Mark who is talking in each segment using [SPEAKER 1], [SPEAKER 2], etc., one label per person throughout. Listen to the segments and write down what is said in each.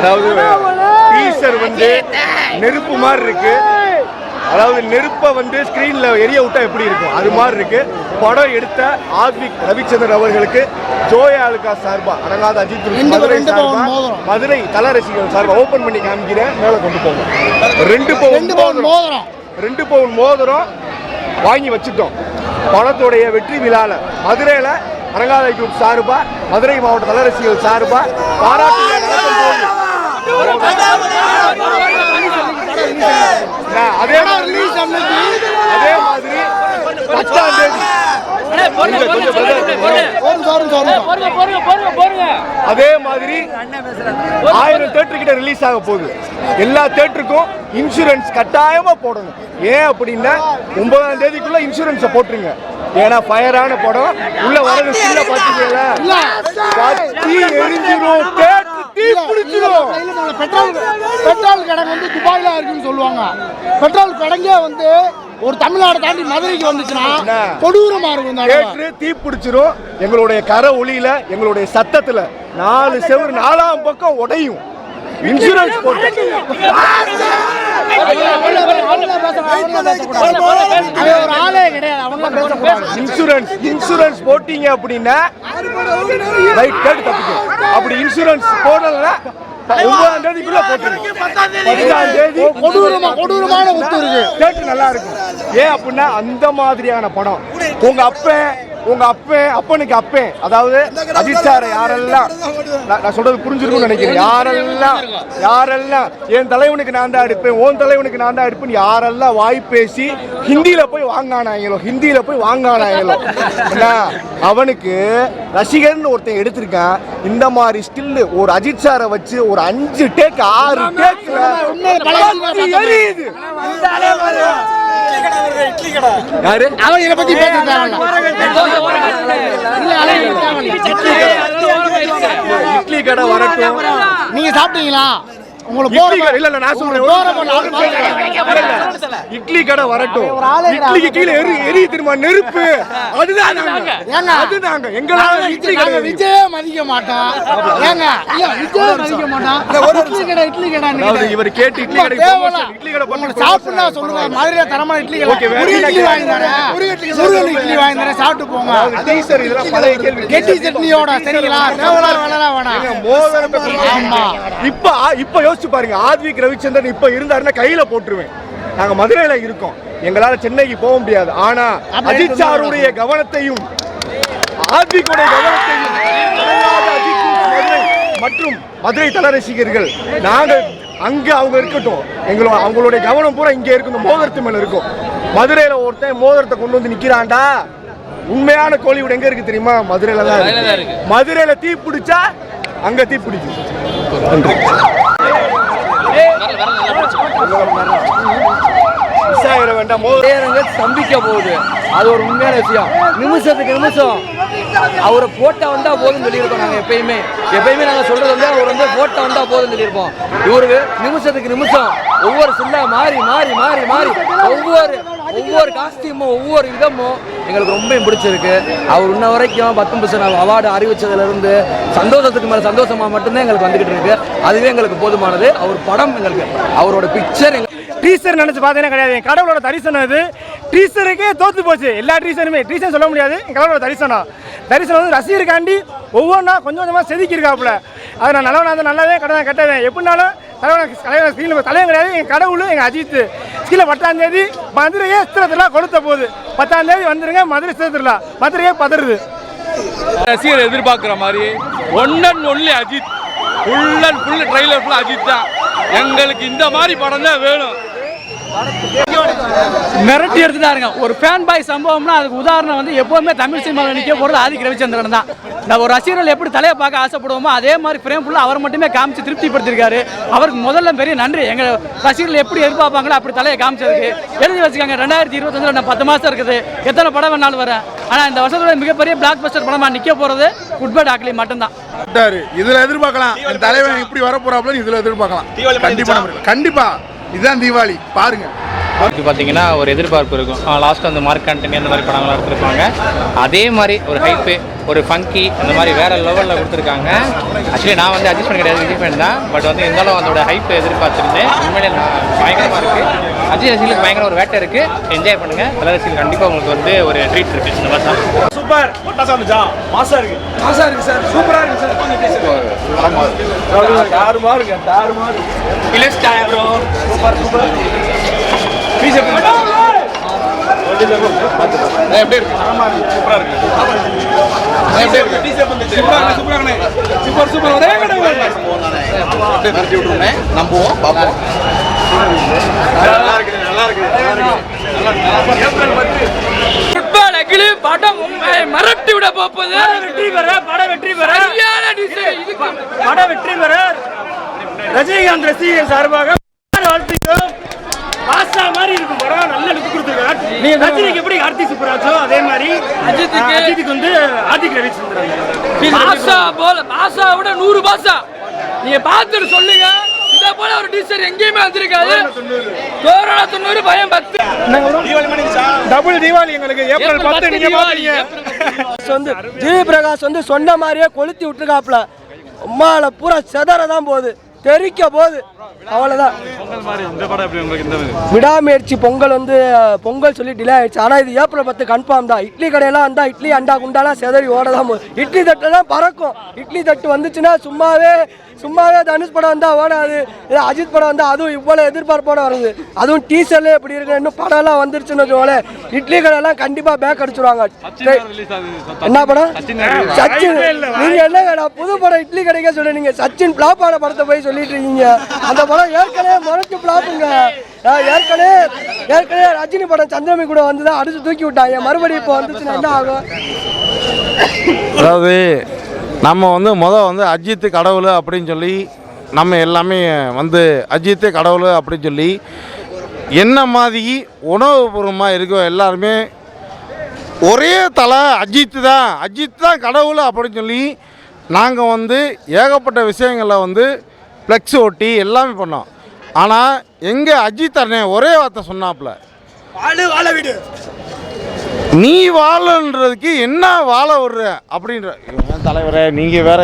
[SPEAKER 1] அதாவது டீசர் வந்து நெருப்பு மாதிரி இருக்கு. அதாவது நெருப்பை வந்து ஸ்கிரீன்ல எரிய விட்டா எப்படி இருக்கும்? அது மாதிரி இருக்கு. படம் எடுத்த ஆத்விக் ரவிச்சந்திரன் அவர்களுக்கு ஜோயா அலுகா சார்பா அடங்காத அஜித் மதுரை சார்பா. மதுரை தல ரசிகர்கள் சார்பா ஓபன் பண்ணி காமிக்கிறேன். மேல கொண்டு போங்க. ரெண்டு பவுன் மோதிரம். ரெண்டு பவுன் மோதிரம் வாங்கி வச்சுட்டோம். படத்துடைய வெற்றி விழால. மதுரையில அரங்காலை குரூப் சார்பா மதுரை மாவட்ட தலரசிகள் சார்பா பாராட்டு அதே மாதிரி
[SPEAKER 2] ரிலீஸ்
[SPEAKER 1] அதே மாதிரி பத்தாம் தேதி அதே மாதிரி ஆயிரம் தேட்டர் கிட்ட ரிலீஸ் ஆக போகுது எல்லா தேட்டருக்கும் இன்சூரன்ஸ் கட்டாயமா போடணும் ஏன் அப்படின்னா ஒன்பதாம் தேதிக்குள்ள இன்சூரன்ஸை போட்டுருங்க ஏன்னா ஃபயரான படம் உள்ள வரது சின்ன பாத்தீங்களா பத்தி எரிஞ்சிரும் தீ பிடிச்சிரும்
[SPEAKER 2] பெட்ரோல் பெட்ரோல் கிடங்கு வந்து துபாயில இருக்குன்னு சொல்லுவாங்க. பெட்ரோல் கிடங்கே வந்து ஒரு தமிழ்நாடு தாண்டி மதுரைக்கு வந்துச்சுன்னா? கொடூரமா இருக்கும்
[SPEAKER 1] தீ பிடிச்சிரும். எங்களுடைய கரை ஒளியில எங்களுடைய சத்தத்துல நாலு செவரு நாலாம் பக்கம் உடையும். இன்சூரன்ஸ் போட்டு இன்சூரன்ஸ் இன்சூரன்ஸ் போட்டீங்க அப்படின்னா ரைட் கேட்டு தப்பிக்கும். அப்படி இன்சூரன்ஸ் போடலைன்னா ஒன்பதாம் தேதிக்குள்ள போட்டுருங்க பத்தாம் தேதி
[SPEAKER 2] கொடூரமா கொடூரமான ஒத்து இருக்கு
[SPEAKER 1] தேட்டர் நல்லா இருக்கும். ஏன் அப்படின்னா அந்த மாதிரியான படம். உங்க அப்பன் உங்க அப்பன் அப்பனுக்கு அப்பன் அதாவது அஜித் சார் யாரெல்லாம் நான் சொல்றது புரிஞ்சிருக்கும்னு நினைக்கிறேன். யாரெல்லாம் யாரெல்லாம் என் தலைவனுக்கு நான் தான் எடுப்பேன் உன் தலைவனுக்கு நான் தான் எடுப்பேன் யாரெல்லாம் வாய் பேசி ஹிந்தியில போய் வாங்கானாங்களோ ஹிந்தியில போய் வாங்கானாங்களோ என்ன அவனுக்கு ரசிகர்னு ஒருத்தன் எடுத்திருக்கான். இந்த மாதிரி ஸ்டில்லு ஒரு அஜித் சாரை வச்சு ஒரு அஞ்சு டேக் ஆறு டேக்ல எரியுது. யாரு?
[SPEAKER 2] அவன் இதை பத்தி.
[SPEAKER 1] இட்லி கடை வரட்டும்.
[SPEAKER 2] நீங்க சாப்பிட்டீங்களா?
[SPEAKER 1] இட்லி கடை வரட்டும். இட்லிக்கு கீழே எரி எரி திரும்ப நெருப்பு. அதுதான் நாங்க
[SPEAKER 2] ஏங்க?
[SPEAKER 1] அது நாங்க எங்களால இட்லி கடை
[SPEAKER 2] விஜயே மதிக்க மாட்டோம். ஏங்க. விஜயே மதிக்க மாட்டோம். இட்லி கடை இட்லி கடை
[SPEAKER 1] அதாவது இவர் கேட்டு இட்லி கடை இட்லி கடை
[SPEAKER 2] சாப்பிடுனா சொல்லுங்க. மதுரையில தரமா இட்லி கடை இட்லி வாங்கி தரேன். முருகன் இட்லி வாங்கி தரேன். சாப்பிட்டு போங்க.
[SPEAKER 1] டீசர் இதெல்லாம் பழைய கேள்வி.
[SPEAKER 2] கெட்டி சட்னியோட சரிங்களா? தேவலா வேணா வேணாம்.
[SPEAKER 1] இப்ப இப்ப யோசிச்சு பாருங்க. ஆத்விக் ரவிச்சந்திரன் இப்ப இருந்தாருன்னா கையில போட்டுருவேன். நாங்க மதுரையில இருக்கோம். எங்களால சென்னைக்கு போக முடியாது. ஆனா அஜித் சாருடைய கவனத்தையும் ஆத்விக்குடைய கவனத்தையும் மற்றும் மதுரை தல ரசிகர்கள் நாங்கள் அங்க அவங்க இருக்கட்டும். எங்களோட அவங்களுடைய கவனம் பூரா இங்க இருக்கும். இந்த மோதிரத்து மேல இருக்கும். மதுரையில ஒருத்தன் மோதிரத்தை கொண்டு வந்து நிக்கிறான்டா. உண்மையான கோலிவுட் எங்க இருக்கு தெரியுமா? மதுரையில தான் இருக்கு. மதுரையில தீ பிடிச்சா அங்க தீ பிடிக்கும். மிஸ் வேண்டாம்
[SPEAKER 3] ஸ்தம்பிக்க போகுது. அது ஒரு உண்மையான விஷயம். நிமிஷத்துக்கு நிமிஷம். அவரை போட்டா வந்தா போதும் சொல்லியிருக்கோம் நாங்க எப்பயுமே. எப்பயுமே நாங்க சொல்றது வந்து அவர் வந்து போட்டா வந்தா போதும் சொல்லியிருப்போம். இவருக்கு நிமிஷத்துக்கு நிமிஷம். ஒவ்வொரு சில்லா மாறி மாறி மாறி மாறி. ஒவ்வொரு ஒவ்வொரு காஸ்டியூமும் ஒவ்வொரு விதமும் எங்களுக்கு ரொம்ப பிடிச்சிருக்கு. அவர் இன்ன வரைக்கும் பத்தொன்பது அவார்டு அறிவிச்சதுலேருந்து சந்தோஷத்துக்கு மேலே சந்தோஷமாக மட்டும்தான் எங்களுக்கு வந்துகிட்டு இருக்கு. அதுவே எங்களுக்கு போதுமானது. அவர் படம் எங்களுக்கு அவரோட பிக்சர் எங்க
[SPEAKER 4] டீசர் நினச்சி பார்த்தீங்கன்னா கிடையாது. என் கடவுளோட தரிசனம் இது டீசருக்கே தோற்று போச்சு. எல்லா டீசருமே டீசர் சொல்ல முடியாது. என் கடவுளோட தரிசனம். தரிசனம் வந்து ரசிகருக்காண்டி ஒவ்வொன்றா கொஞ்சம் கொஞ்சமாக செதுக்கியிருக்காப்புல. அது நான் நல்லவனா இருந்தால் நல்லாவே கடவுள் கெட்டதேன் எப்படினாலும் தலைவன் தலைவன் ஸ்க்ரீனில் தலைவன் கிடையாது. என் கடவுள் எங்கள் அஜித்து. கீழே பத்தாம் தேதி மதுரையே திருவிழா கொளுத்த போகுது பத்தாம் தேதி வந்துருங்க மதுரை திருவிழா மதுரையே பதறுது.
[SPEAKER 5] ரசிகர் எதிர்பார்க்குற மாதிரி one and only Ajith. Full and full trailer ஃபுல்லாக அஜித் தான். எங்களுக்கு இந்த மாதிரி படம் தான் வேணும்.
[SPEAKER 6] மிரட்டி எடுத்துட்டாருங்க. ஒரு ஃபேன் பாய் சம்பவம்னா அதுக்கு உதாரணம் வந்து எப்போவுமே தமிழ் சினிமாவில் நிற்க போகிறது ஆதிக் ரவிச்சந்திரன் தான். நான் ஒரு ரசிகர்கள் எப்படி தலையை பார்க்க ஆசைப்படுவோமோ அதே மாதிரி ஃப்ரேம் ஃபுல்லாக அவர் மட்டுமே காமிச்சு திருப்திப்படுத்திருக்காரு. அவருக்கு முதல்ல பெரிய நன்றி. எங்கள் ரசிகர்கள் எப்படி எதிர்பார்ப்பாங்களோ அப்படி தலையை காமிச்சதுக்கு. எழுதி வச்சுக்காங்க ரெண்டாயிரத்தி இருபத்தஞ்சில் நான் பத்து மாதம் இருக்குது. எத்தனை படம் வேணாலும் வரேன் ஆனால் இந்த வருஷத்தோட மிகப்பெரிய பிளாக் பஸ்டர் படமாக நிற்க போகிறது குட் பை டாக்லி மட்டும்தான்.
[SPEAKER 7] விட்டாரு. இதுல எதிர்பார்க்கலாம். தலைவன் இப்படி வர போறாப்ல இதுல எதிர்பார்க்கலாம். கண்டிப்பா கண்டிப்பாக கண்டிப்பா. இதுதான் தீபாவளி பாருங்கள்
[SPEAKER 6] இது பார்த்தீங்கன்னா ஒரு எதிர்பார்ப்பு இருக்கும். லாஸ்ட் அந்த மார்க் ஆண்டனி அந்த மாதிரி படங்கள்லாம் எடுத்திருப்பாங்க. அதே மாதிரி ஒரு ஹைப்பு ஒரு ஃபங்கி அந்த மாதிரி வேற லெவலில் கொடுத்துருக்காங்க. ஆக்சுவலி நான் வந்து அட்ஜஸ்ட் பண்ண கிடையாது விஜய் ஃபேன் தான். பட் வந்து இருந்தாலும் அதோட ஹைப் எதிர்பார்த்துருந்தேன் உண்மையிலே நான் பயங்கரமாக இருக்குது அஜய் ரசிகளுக்கு பயங்கர ஒரு வேட்டை இருக்குது என்ஜாய் பண்ணுங்கள் தலை ரசிகர்கள் கண்டிப்பாக உங்களுக்கு வந்து ஒரு ட்ரீட் இருக்குது இந்த வருஷம்
[SPEAKER 8] சூப்பர் மாசா இருக்கு. மாசா இருக்கு சார். சூப்பரா இருக்கு சார். தாறுமா இருக்கு. தாறுமா இருக்கு. சூப்பர் சூப்பர் எப்படி இருக்கு? சூப்பரா இருக்கு எப்படி இருக்கு? சூப்பரா இருக்கு சூப்பரா இருக்கு சூப்பர். சூப்பர் ஒரே அப்படியே தரட்டி விட்டுருங்க நம்புவோம் பார்ப்போம் நல்லா இருக்கு நல்லா இருக்கு நல்லா இருக்கு ஏப்ரல் பத்து
[SPEAKER 4] ஃபுட்பால் அகிலி படம் உண்மை மிரட்டி விட போப்பது
[SPEAKER 8] வெற்றி பெற பட வெற்றி பெற. பட வெற்றி பெற. ரஜினிகாந்த் ரசிகர்கள் சார்பாக வாழ்த்துக்கள் பாசா மாதிரி இருக்கும் படம் நல்ல லுக் கொடுத்துருக்காரு ரஜினிக்கு எப்படி கார்த்திக் சுப்ராஜோ அதே மாதிரி
[SPEAKER 4] அஜித்துக்கு-
[SPEAKER 8] அஜித்துக்கு வந்து ஆதிக் ரவிச்சந்திரன்.
[SPEAKER 4] பாசா போல பாசா விட நூறு பாசா நீங்க பார்த்துட்டு சொல்லுங்க. இதை போல ஒரு டீச்சர் எங்கேயுமே வந்திருக்காது. கொரோனா தொண்ணூறு. பயம் பத்து.
[SPEAKER 8] டபுள் தீபாவளி எங்களுக்கு ஏப்ரல் பத்து நீங்க பாத்தீங்க
[SPEAKER 9] வந்து ஜிவி பிரகாஷ் வந்து சொன்ன மாதிரியே கொளுத்தி விட்டுருக்காப்ல அம்மால பூரா செதற தான் போகுது. தெறிக்க போகுது. அவ்வளோதான் விடாமுயற்சி பொங்கல் வந்து பொங்கல் சொல்லி டிலே ஆயிடுச்சு. ஆனால் இது ஏப்ரல் பத்து கன்ஃபார்ம் தான். இட்லி கடையெல்லாம் வந்தால் இட்லி அண்டா குண்டாலாம் செதறி ஓட தான் இட்லி தட்டு தான் பறக்கும். இட்லி தட்டு வந்துச்சுன்னா சும்மாவே சும்மாவே தனுஷ் படம் வந்தால் ஓடாது. இது அஜித் படம் வந்தால் அதுவும் இவ்வளோ எதிர்பார்ப்போட வருது. அதுவும் டீசர்லேயே எப்படி இருக்கு இன்னும் படம்லாம் வந்துருச்சுன்னு வச்சுக்கோங்களேன் இட்லி கடையெல்லாம் கண்டிப்பாக பேக் அடிச்சிருவாங்க. என்ன படம்? சச்சின். நீங்க என்ன புது படம் இட்லி கிடைக்க சொல்ல நீங்க சச்சின் பிளாப் ஆன படத்தை போய் சொல்லிட்டு இருக்கீங்க. அந்த படம் ஏற்கனவே முறைச்சு பிளாப்புங்க ஏற்கனவே ஏற்கனவே ரஜினி படம் சந்திரமி கூட வந்து தான் அடிச்சு தூக்கி விட்டாங்க. மறுபடியும் இப்போ வந்துச்சுன்னா என்ன ஆகும்?
[SPEAKER 10] அதாவது நம்ம வந்து முதல் வந்து அஜித்து கடவுள் அப்படின்னு சொல்லி நம்ம எல்லாமே வந்து அஜித்து கடவுள் அப்படின்னு சொல்லி என்ன மாதிரி உணவுபூர்வமாக இருக்கோ எல்லாருமே ஒரே தலை அஜித்து தான். அஜித் தான் கடவுள் அப்படின்னு சொல்லி நாங்கள் வந்து ஏகப்பட்ட விஷயங்களில் வந்து ஃப்ளெக்ஸ் ஒட்டி எல்லாமே பண்ணோம். ஆனால் எங்கே அஜித் அண்ணன் ஒரே வார்த்தை சொன்னாப்புல. நீ வாழன்றதுக்கு என்ன வாழ விடுற? அப்படின்ற. தலைவரே நீங்கள் வேற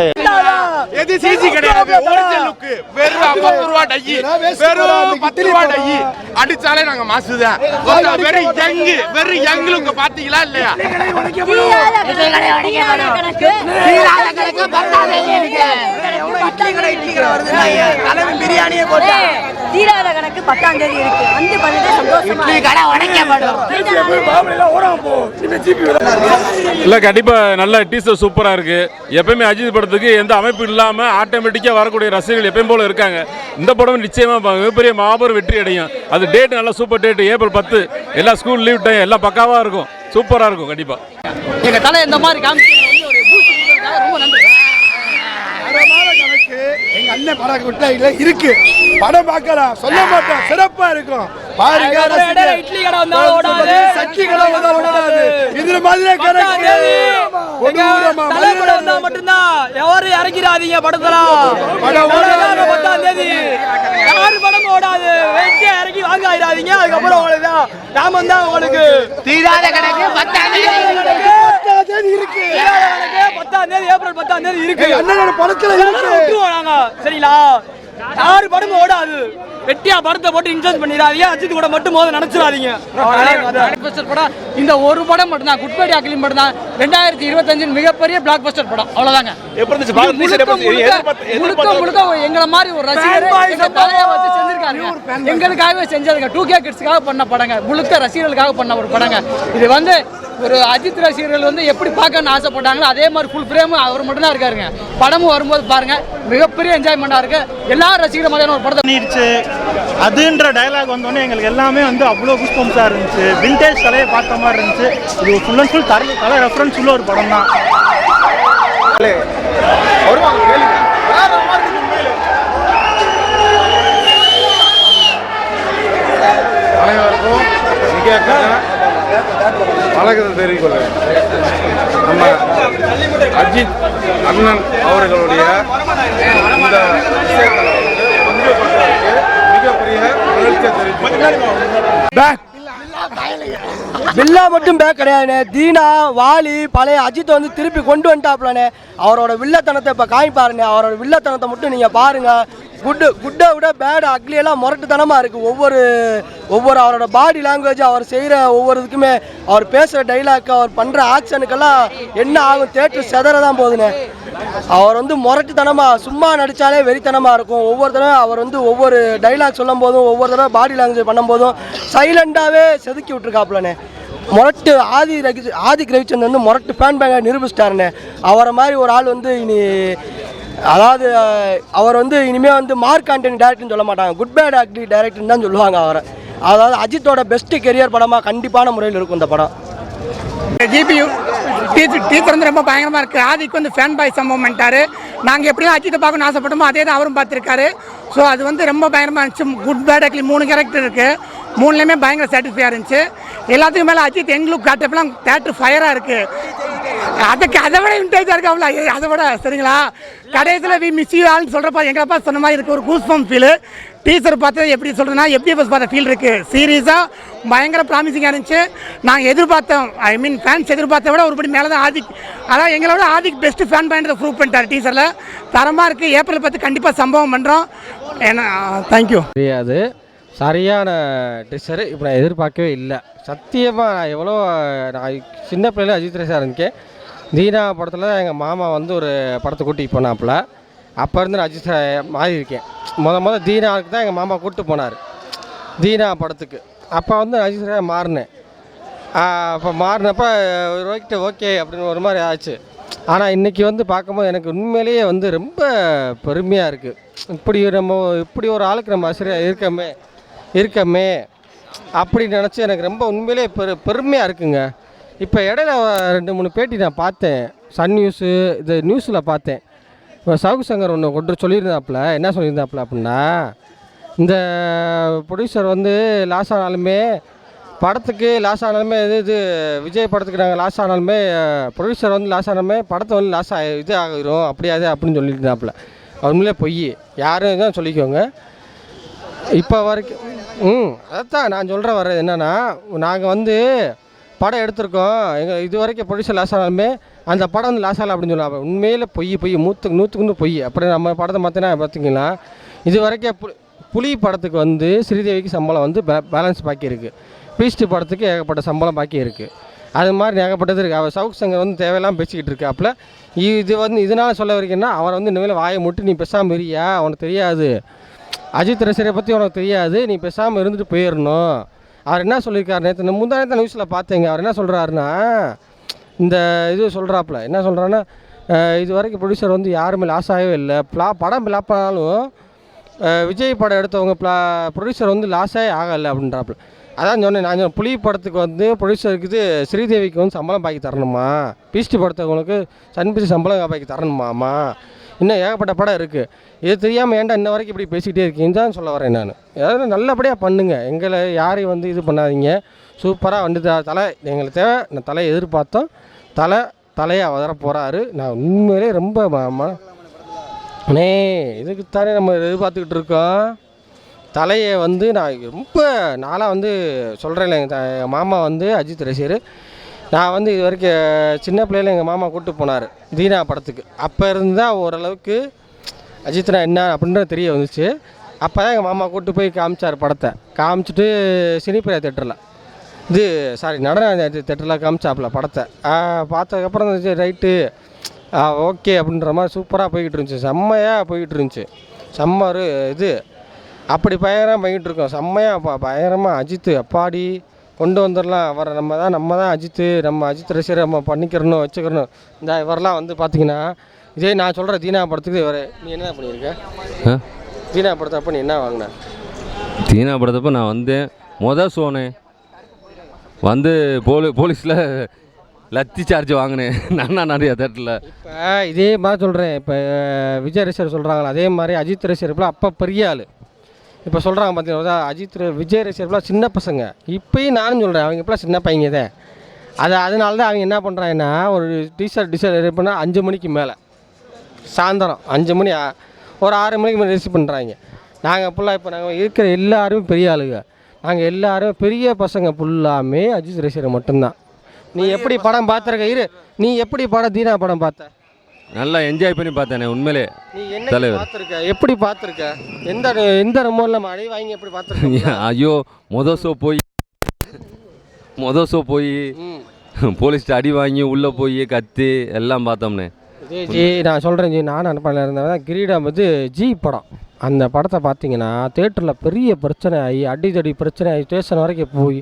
[SPEAKER 11] எது சிசி கிடையாது? ஒரிஜினல் லுக் வெறும் 50 ரூபா டை. வெறும் 10 ரூபா டை. அடிச்சாலே நாங்க மாசுதான் வெறும் யங் வெறும் யங் லுக் பாத்தீங்களா இல்லையா?
[SPEAKER 12] தீராத கணக்கு பத்தாம் தேதி இருக்கு. வந்து பண்ணிட்டு சந்தோஷமா கடை உடைக்கப்படும்.
[SPEAKER 13] இல்லை கண்டிப்பாக நல்ல டீசர் சூப்பராக இருக்குது எப்பயுமே அஜித் படத்துக்கு எந்த அமைப்பு இல்லாமல் ஆட்டோமேட்டிக்காக வரக்கூடிய ரசிகர்கள் எப்பயும் போல இருக்காங்க. இந்த படம் நிச்சயமாக மிகப்பெரிய மாபெரும் வெற்றி அடையும். அது டேட் நல்ல சூப்பர் டேட் ஏப்ரல் பத்து. எல்லா ஸ்கூல் லீவ் டைம் எல்லாம் பக்காவாக இருக்கும். சூப்பராக இருக்கும் கண்டிப்பாக
[SPEAKER 14] எங்க தலை இந்த மாதிரி காமிச்சு ஒரு பூஸ்ட் கொடுத்ததுக்காக ரொம்ப நன்றி.
[SPEAKER 7] எங்க அண்ணன் படம் விட்டாயில இருக்கு. படம் பார்க்கலாம் சொல்ல மாட்டோம் சிறப்பா இருக்கும். பாருங்க.
[SPEAKER 14] இட்லி கடை வந்தாலும் ஓடாது.
[SPEAKER 7] சட்னி கடை வந்தா ஓடாது. இதுல மாதிரி
[SPEAKER 14] தலைப்படம் வந்தா மட்டும்தான். எவரும் இறக்கிறாதீங்க படத்தெல்லாம். பத்தாம் தேதி. யாரு படம் ஓடாது? வெட்டி இறக்கி வாங்க ஆயிடாதீங்க அதுக்கப்புறம் உங்களுக்கு தான் நாம தான் உங்களுக்கு
[SPEAKER 12] தீராத கணக்கு பத்தாம் தேதி.
[SPEAKER 7] தேதி இருக்கு.
[SPEAKER 14] பத்தாம் தேதி ஏப்ரல் பத்தாம் தேதி இருக்கு.
[SPEAKER 7] அண்ணனோட படத்துல இருக்கு.
[SPEAKER 14] விட்டுருவோம் நாங்க சரிங்களா? யாரு படமும் ஓடாது. வெட்டியா படத்தை போட்டு இன்சூரன்ஸ் பண்ணிடாதீங்க. அஜித் கூட மட்டும் மோத நினைச்சிடாதீங்க. பஸ்டர் படம் இந்த ஒரு படம் மட்டும் தான் குட்பேடி அகிலின் படம். தான் ரெண்டாயிரத்தி இருபத்தஞ்சு மிகப்பெரிய பிளாக் பஸ்டர் படம் அவ்வளவுதாங்க முழுக்க முழுக்க எங்களை மாதிரி ஒரு ரசிகர் எங்க தலையை வச்சு செஞ்சிருக்காங்க எங்களுக்காகவே செஞ்சதுங்க. டூ கே கிட்ஸ்க்காக பண்ண படங்க. முழுக்க ரசிகர்களுக்காக பண்ண ஒரு படங்க. இது வந்து ஒரு அஜித் ரசிகர்கள் வந்து எப்படி பார்க்கணும்னு ஆசைப்பட்டாங்களோ அதே மாதிரி ஃபுல் ஃப்ரேம் அவர் மட்டும் தான் இருக்காருங்க. படமும் வரும்போது பாருங்க மிகப்பெரிய என்ஜாய்மெண்டா இருக்கு. எல்லா ரசிகர் மாதிரியான ஒரு படத்தை
[SPEAKER 8] பண்ணிருச்சு. அதுன்ற டயலாக் வந்தோடனே எங்களுக்கு எல்லாமே வந்து அவ்வளோ குஸ்பம்ஸாக இருந்துச்சு. விண்டேஜ் கலையை பார்த்த மாதிரி இருந்துச்சு. இது ஃபுல் அண்ட் ஃபுல் தலை கலை ரெஃபரன்ஸ் உள்ள ஒரு படம் தான்.
[SPEAKER 10] அனைவருக்கும் மிக வணக்கத்தை தெரிவிக்கொள்கிறேன் நம்ம அஜித் அண்ணன் அவர்களுடைய இந்த விஷயத்தில் வந்து பங்கு மிகப்பெரிய மகிழ்ச்சி
[SPEAKER 9] பில்லா மட்டும் பேக் கிடையாதுண்ணே. தீனா வாலி பழைய அஜித் வந்து திருப்பி கொண்டு வந்துட்டாப்லண்ணே அவரோட வில்லத்தனத்தை இப்போ காமிப்பாருண்ணே. அவரோட வில்லத்தனத்தை மட்டும் நீங்கள் பாருங்கள் குட்டு குட்டை விட பேட் அக்லியெல்லாம் முரட்டுத்தனமாக இருக்குது ஒவ்வொரு ஒவ்வொரு அவரோட பாடி லாங்குவேஜ் அவர் செய்கிற ஒவ்வொரு இதுக்குமே அவர் பேசுகிற டைலாக் அவர் பண்ணுற ஆக்ஷனுக்கெல்லாம் என்ன ஆகும்? தேட்டர் செதற தான் போகுதுண்ணே அவர் வந்து முரட்டுத்தனமாக சும்மா நடித்தாலே வெறித்தனமாக இருக்கும். ஒவ்வொரு தடவை அவர் வந்து ஒவ்வொரு டைலாக் சொல்லும் போதும் ஒவ்வொரு தடவை பாடி லாங்குவேஜ் பண்ணும்போதும் சைலண்டாகவே செதுக்கி விட்டுருக்காப்புலண்ணே முரட்டு ஆதி ரவி ஆதி ரவிச்சந்திரன் வந்து முரட்டு ஃபேன் பேங்கை நிரூபிச்சிட்டாருண்ணே அவரை மாதிரி ஒரு ஆள் வந்து இனி அதாவது அவர் வந்து இனிமேல் வந்து மார்க் ஆண்டனி டேரக்டர்னு சொல்ல மாட்டாங்க. குட் பேட் ஆக்டி டேரக்டர்னு தான் சொல்லுவாங்க அவரை. அதாவது அஜித்தோட பெஸ்ட் கெரியர் படமாக கண்டிப்பான முறையில் இருக்கும் இந்த படம்.
[SPEAKER 14] ஜிபியு டீச்சர் டீச்சர் வந்து ரொம்ப பயங்கரமாக இருக்குது ஆதிக்கு வந்து ஃபேன் பாய் சம்பவம் பண்ணிட்டாரு நாங்கள் எப்படியும் அஜித்தை பார்க்கணும்னு ஆசைப்பட்டோமோ அதே தான் அவரும் பார்த்துருக்காரு. ஸோ அது வந்து ரொம்ப பயங்கரமாக இருந்துச்சு. குட் பேட் ஆக்டி மூணு கேரக்டர் இருக்குது மூணுலேயுமே பயங்கர சாட்டிஸ்ஃபையாக இருந்துச்சு. எல்லாத்துக்கும் மேலே அஜித் எங்களுக்கு காட்டப்பெல்லாம் தேட்டர் ஃபயராக இருக்குது அதுக்கு அதை விட இன்டேஜாக இருக்கு அதை விட சரிங்களா? கடைசியில் வி மிஸ் யூ ஆல்னு சொல்கிறப்ப எங்களப்பா சொன்ன மாதிரி இருக்குது ஒரு கூஸ்பம் ஃபீலு டீச்சர் பார்த்து எப்படி சொல்கிறேன்னா பஸ் பார்த்த ஃபீல் இருக்குது சீரியஸாக பயங்கர ப்ராமிசிங்காக இருந்துச்சு. நாங்கள் எதிர்பார்த்தோம். ஐ மீன் ஃபேன்ஸ் எதிர்பார்த்த விட ஒருபடி மேலே தான் ஆதிக் அதாவது எங்களோட ஆதிக் பெஸ்ட் ஃபேன் பண்ணுறதை ப்ரூவ் பண்ணிட்டார் டீச்சரில் தரமாக இருக்குது ஏப்ரல் பத்து கண்டிப்பாக சம்பவம் பண்ணுறோம் ஏன்னா தேங்க்யூ
[SPEAKER 15] தெரியாது. சரியான டீச்சர் இப்போ நான் எதிர்பார்க்கவே இல்லை. சத்தியமாக நான் எவ்வளோ நான் சின்ன பிள்ளையில அஜித் ரேசா இருந்துக்கேன் தீனா படத்தில் எங்கள் மாமா வந்து ஒரு படத்தை கூட்டிகிட்டு போனாப்புல. அப்போ இருந்து நான் மாறி இருக்கேன் முத முத தீனாவுக்கு தான் எங்கள் மாமா கூப்பிட்டு போனார். தீனா படத்துக்கு. அப்போ வந்து நான் மாறினேன். அப்போ மாறினப்போ ஓகே ஓகே அப்படின்னு ஒரு மாதிரி ஆச்சு. ஆனால் இன்றைக்கி வந்து பார்க்கும்போது எனக்கு உண்மையிலேயே வந்து ரொம்ப பெருமையாக இருக்குது இப்படி நம்ம இப்படி ஒரு ஆளுக்கு நம்ம ஆசிரியர் இருக்கமே இருக்கமே அப்படி நினச்சி எனக்கு ரொம்ப உண்மையிலேயே பெரு பெருமையாக இருக்குங்க. இப்போ இடையில ரெண்டு மூணு பேட்டி நான் பார்த்தேன். சன் நியூஸு இது நியூஸில் பார்த்தேன். இப்போ சவுக்கு சங்கர் ஒன்று கொண்டு சொல்லியிருந்தாப்புல என்ன சொல்லியிருந்தாப்புல அப்படின்னா இந்த ப்ரொடியூசர் வந்து லாஸ் ஆனாலுமே படத்துக்கு லாஸ் ஆனாலுமே இது இது விஜய் படத்துக்கு நாங்கள் லாஸ் ஆனாலுமே ப்ரொடியூசர் வந்து லாஸ் ஆனாலுமே படத்தை வந்து லாஸ் ஆகி இது ஆகிரும் அப்படியாது அப்படின்னு சொல்லியிருந்தாப்புல. உண்மையிலே பொய். யாரும் தான் சொல்லிக்கோங்க. இப்போ வரைக்கும் ம் அதான் நான் சொல்கிற வர்றது என்னென்னா நாங்கள் வந்து படம் எடுத்திருக்கோம். எங்கள் இது வரைக்கும் ப்ரொடியூசர் லாஸ் ஆனாலுமே அந்த படம் வந்து லாஸ் ஆகலை அப்படின்னு சொல்லுவாங்க உண்மையில் பொய் பொய். மூத்துக்கு நூற்றுக்கு நூறு பொய். அப்புறம் நம்ம படத்தை பார்த்தீங்கன்னா பார்த்தீங்கன்னா இது வரைக்கும் புலி புலி படத்துக்கு வந்து ஸ்ரீதேவிக்கு சம்பளம் வந்து பே பேலன்ஸ் பாக்கி இருக்குது பீஸ்ட் படத்துக்கு ஏகப்பட்ட சம்பளம் பாக்கி இருக்குது அது மாதிரி ஏகப்பட்டது இருக்குது அவர் சவுக் சங்கர் வந்து தேவையெல்லாம் பேசிக்கிட்டு இருக்காப்புல. இது வந்து இதனால் சொல்ல வரைக்கும்னா அவரை வந்து இனிமேல் வாயை முட்டு நீ பேசாமல் இருக்கியா? உனக்கு தெரியாது. அஜித் ரசிகரை பற்றி உனக்கு தெரியாது. நீ பேசாமல் இருந்துட்டு போயிடணும். அவர் என்ன சொல்லியிருக்காரு நேற்று முந்தா நேற்று நியூஸில் பார்த்தீங்க. அவர் என்ன சொல்கிறாருன்னா இந்த இது சொல்கிறாப்புல என்ன சொல்கிறான்னா இது வரைக்கும் ப்ரொடியூசர் வந்து யாருமே லாஸ் ஆகவே இல்லை. ப்ளா படம் ஃப்ளாப் ஆனாலும் விஜய் படம் எடுத்தவங்க ப்ளா ப்ரொடியூசர் வந்து லாஸே ஆகலை அப்படின்றாப்புல. அதான் சொன்னேன் நான் புலி படத்துக்கு வந்து ப்ரொடியூசருக்கு இது ஸ்ரீதேவிக்கு வந்து சம்பளம் பாக்கி தரணுமா? பீஸ்டி படத்தவங்களுக்கு சன்பிசி சம்பளம் பாக்கி தரணுமாம்மா இன்னும் ஏகப்பட்ட படம் இருக்குது இது தெரியாமல் ஏன்டா இன்ன வரைக்கும் இப்படி பேசிக்கிட்டே இருக்கீங்கன்னு தான் சொல்ல வரேன் நான். ஏதாவது நல்லபடியாக பண்ணுங்கள் எங்களை யாரையும் வந்து இது பண்ணாதீங்க. சூப்பராக வந்து த- தலை எங்களுக்கு தேவை. நான் தலையை எதிர்பார்த்தோம். தலை தலையாக வர போகிறாரு நான் உண்மையிலே ரொம்ப ம- ம- அண்ணே இதுக்குத்தானே நம்ம எதிர்பார்த்துக்கிட்டு இருக்கோம். தலையை வந்து நான் ரொம்ப நாளாக வந்து சொல்கிறேன் எங்கள் மாமா வந்து அஜித் ரசிகர். நான் வந்து இது வரைக்கும் சின்ன பிள்ளையில எங்கள் மாமா கூப்பிட்டு போனார் தீனா படத்துக்கு. அப்போ இருந்து தான் ஓரளவுக்கு அஜித்னா என்ன அப்படின்றது தெரிய வந்துச்சு. அப்போ தான் எங்கள் மாமா கூப்பிட்டு போய் காமிச்சார் படத்தை. காமிச்சிட்டு சினிப்பிரியா தேட்டரில் இது சாரி நடன தேட்டரில் காமிச்சாப்புல படத்தை. பார்த்ததுக்கப்புறம் இருந்துச்சு ரைட்டு. ஓகே அப்படின்ற மாதிரி சூப்பராக போய்கிட்டு இருந்துச்சு. செம்மையாக போய்கிட்டு இருந்துச்சு. செம்ம ஒரு இது. அப்படி பயங்கரமாக போய்கிட்டு இருக்கோம். செம்மையாக பயங்கரமாக அஜித்து அப்பாடி. கொண்டு வந்துடலாம். அவரை நம்ம தான் நம்ம தான் அஜித்து நம்ம அஜித் ரசிகரை நம்ம பண்ணிக்கிறணும் வச்சுக்கிறணும். இந்த இவரெல்லாம் வந்து பார்த்தீங்கன்னா இதே நான் சொல்கிற தீனா படத்துக்கு இவர் நீ என்ன பண்ணியிருக்க? தீனா படத்தை அப்போ நீ என்ன வாங்கின?
[SPEAKER 13] தீனா படத்தப்போ நான் வந்தேன். மொதல் சோனே வந்து போலி போலீஸில் லத்தி சார்ஜ் வாங்கினேன். நான் நிறைய தேட்டரில்
[SPEAKER 15] இப்போ இதே மாதிரி சொல்கிறேன் இப்போ விஜய் ரசிகர் சொல்கிறாங்களா அதே மாதிரி அஜித் ரசிகர்லாம் அப்போ பெரிய ஆள். இப்போ சொல்கிறாங்க பார்த்தீங்கன்னா அஜித் விஜய் ரசிகர்லாம் சின்ன பசங்க. இப்போயும் நானும் சொல்கிறேன் அவங்க இப்பலாம் சின்ன பையங்க தான் அது அதனால தான் அவங்க என்ன பண்ணுறாங்கன்னா ஒரு டீஷர்ட் டிஷர்ட் ரெடி பண்ணால் அஞ்சு மணிக்கு மேலே. சாயந்தரம் அஞ்சு மணி ஒரு ஆறு மணிக்கு மேலே ரிசீவ் பண்ணுறாங்க நாங்கள் ஃபுல்லாக இப்போ நாங்கள் இருக்கிற எல்லாருமே பெரிய ஆளுங்க. நாங்கள் எல்லாரும் பெரிய பசங்க ஃபுல்லாமே அஜித் ரசிகர் மட்டும்தான். நீ எப்படி படம் பார்த்துருக்க? இரு. நீ எப்படி படம் தீனா படம் பார்த்த?
[SPEAKER 16] நல்லா என்ஜாய் பண்ணி பார்த்தேனே உண்மையிலே.
[SPEAKER 15] நீ என்ன
[SPEAKER 16] தலைவர்.
[SPEAKER 15] பார்த்துருக்க? எப்படி பார்த்துருக்க? எந்த எந்த ரிமோட்டில் மழை வாங்கி எப்படி பார்த்துருக்க?
[SPEAKER 16] ஐயோ மொத ஷோ போய் மொத ஷோ போய் போலீஸ்ட்டு அடி வாங்கி உள்ளே போய் கத்தி எல்லாம் பார்த்தோம்னே.
[SPEAKER 15] ஜி ஜி நான் சொல்கிறேன் ஜி நான் அனுப்பல இருந்தேன் கிரீடம் வந்து ஜி படம். அந்த படத்தை பார்த்தீங்கன்னா தேட்டரில் பெரிய பிரச்சனை ஆகி அடிதடி பிரச்சனை ஆகி ஸ்டேஷன் வரைக்கும் போய்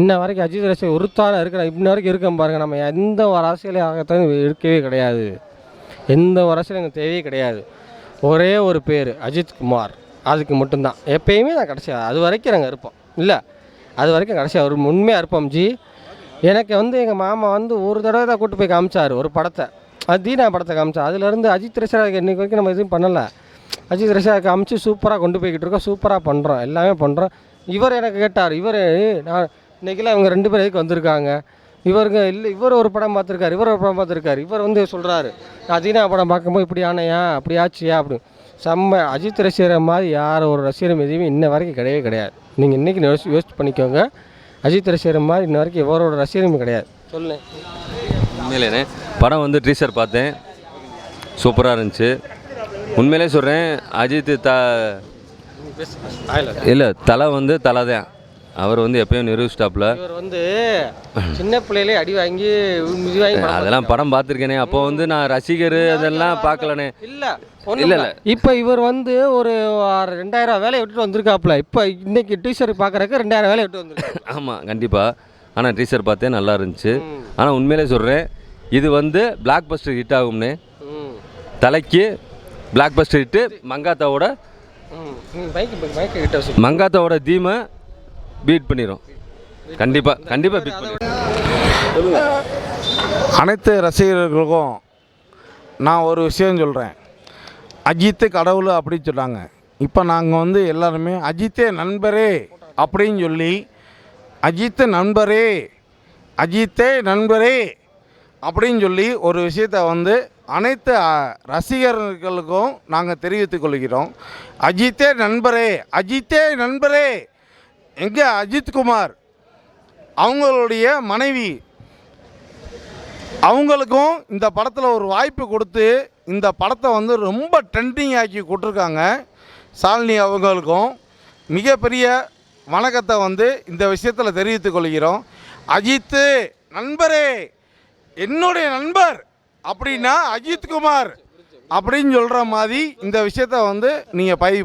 [SPEAKER 15] இன்ன வரைக்கும் அஜித் ரசிகர் உறுத்தான இருக்கிற இன்ன வரைக்கும் இருக்கோம் பாருங்க நம்ம எந்த ஒரு அரசியலாகத்தான் இருக்கவே கிடையாது. எந்த ஒரு அரசியல் தேவையே கிடையாது. ஒரே ஒரு பேர் அஜித் குமார். அதுக்கு மட்டும்தான். எப்பயுமே நான் கடைசியாக அது வரைக்கும் நாங்கள் இருப்போம். இல்லை அது வரைக்கும் கடைசியாக ஒரு உண்மையாக இருப்போம் ஜி. எனக்கு வந்து எங்கள் மாமா வந்து ஒரு தடவை தான் கூட்டு போய் காமிச்சார் ஒரு படத்தை. அது தீனா படத்தை காமிச்சா. அதுலேருந்து அஜித் ரசிகர் இன்றைக்கி வரைக்கும் நம்ம எதுவும் பண்ணலை. அஜித் ரசிகர் காமிச்சு சூப்பராக கொண்டு போய்கிட்டு இருக்கோம் சூப்பராக பண்ணுறோம் எல்லாமே பண்ணுறோம் இவர் எனக்கு கேட்டார் இவர் நான் இன்றைக்கெல்லாம் இவங்க ரெண்டு பேரும் எதுக்கு வந்திருக்காங்க? இவருங்க இல்லை இவர் ஒரு படம் பார்த்துருக்காரு இவர் ஒரு படம் பார்த்துருக்காரு. இவர் வந்து சொல்கிறாரு நான் தீனா படம் பார்க்கும்போது இப்படி ஆனையா அப்படி ஆச்சியா அப்படி. செம்ம அஜித் ரசிகரை மாதிரி யார் ஒரு ரசிகரும் எதுவுமே இன்ன வரைக்கும் கிடையவே கிடையாது. நீங்கள் இன்றைக்கி யோசி யோசிச்சு பண்ணிக்கோங்க. அஜித் ரசிகர் மாதிரி இன்ன வரைக்கும் எவரோட ரசிகரும் கிடையாது. சொல்லு
[SPEAKER 16] உண்மையிலேனே படம் வந்து ட்ரீசர் பார்த்தேன். சூப்பராக இருந்துச்சு. உண்மையிலே சொல்கிறேன் அஜித் த இல்லை தலை வந்து தலை தான். அவர் வந்து எப்பயும் நிரூபிச்சிட்டாப்புல
[SPEAKER 15] இவர் வந்து சின்ன பிள்ளையிலே அடி வாங்கி இது வாங்கி
[SPEAKER 16] அதெல்லாம் படம் பார்த்துருக்கேனே. அப்போ வந்து நான் ரசிகர் அதெல்லாம் பார்க்கலனே.
[SPEAKER 15] இல்ல
[SPEAKER 16] இல்ல,
[SPEAKER 15] இல்ல. இப்போ இவர் வந்து ஒரு ரெண்டாயிரம் வேலையை விட்டுட்டு வந்திருக்காப்புல. இப்போ இன்னைக்கு டீச்சர் பார்க்கறக்கு ரெண்டாயிரம் வேலையை விட்டு வந்திருக்காரு.
[SPEAKER 16] ஆமாம் கண்டிப்பாக ஆனால் டீசர் பார்த்தேன் நல்லா இருந்துச்சு. ஆனால் உண்மையிலே சொல்கிறேன் இது வந்து பிளாக் பஸ்டர் ஹிட் ஆகும்னு தலைக்கு பிளாக் பஸ்டர் ஹிட்டு மங்காத்தாவோட மங்காத்தாவோட தீமை பீட் பண்ணிடும் கண்டிப்பாக கண்டிப்பாக பீட் பண்ணிடும்
[SPEAKER 10] அனைத்து ரசிகர்களுக்கும் நான் ஒரு விஷயம் சொல்கிறேன் அஜித்து கடவுள் அப்படின்னு சொன்னாங்க. இப்போ நாங்கள் வந்து எல்லாருமே அஜித்தே நண்பரே அப்படின்னு சொல்லி அஜித்து நண்பரே அஜித்தே நண்பரே அப்படின்னு சொல்லி ஒரு விஷயத்தை வந்து அனைத்து ரசிகர்களுக்கும் நாங்கள் தெரிவித்துக் கொள்கிறோம். அஜித்தே நண்பரே அஜித்தே நண்பரே எங்கே அஜித்குமார் அவங்களுடைய மனைவி அவங்களுக்கும் இந்த படத்தில் ஒரு வாய்ப்பு கொடுத்து இந்த படத்தை வந்து ரொம்ப ட்ரெண்டிங் ஆக்கி கொடுத்துருக்காங்க. சாலினி அவங்களுக்கும் மிகப்பெரிய வணக்கத்தை வந்து இந்த விஷயத்தில் தெரிவித்துக் கொள்கிறோம். அஜித்து நண்பரே என்னுடைய நண்பர் அப்படின்னா அஜித்குமார் அப்படின்னு சொல்கிற மாதிரி இந்த விஷயத்த வந்து நீங்கள் பதிவு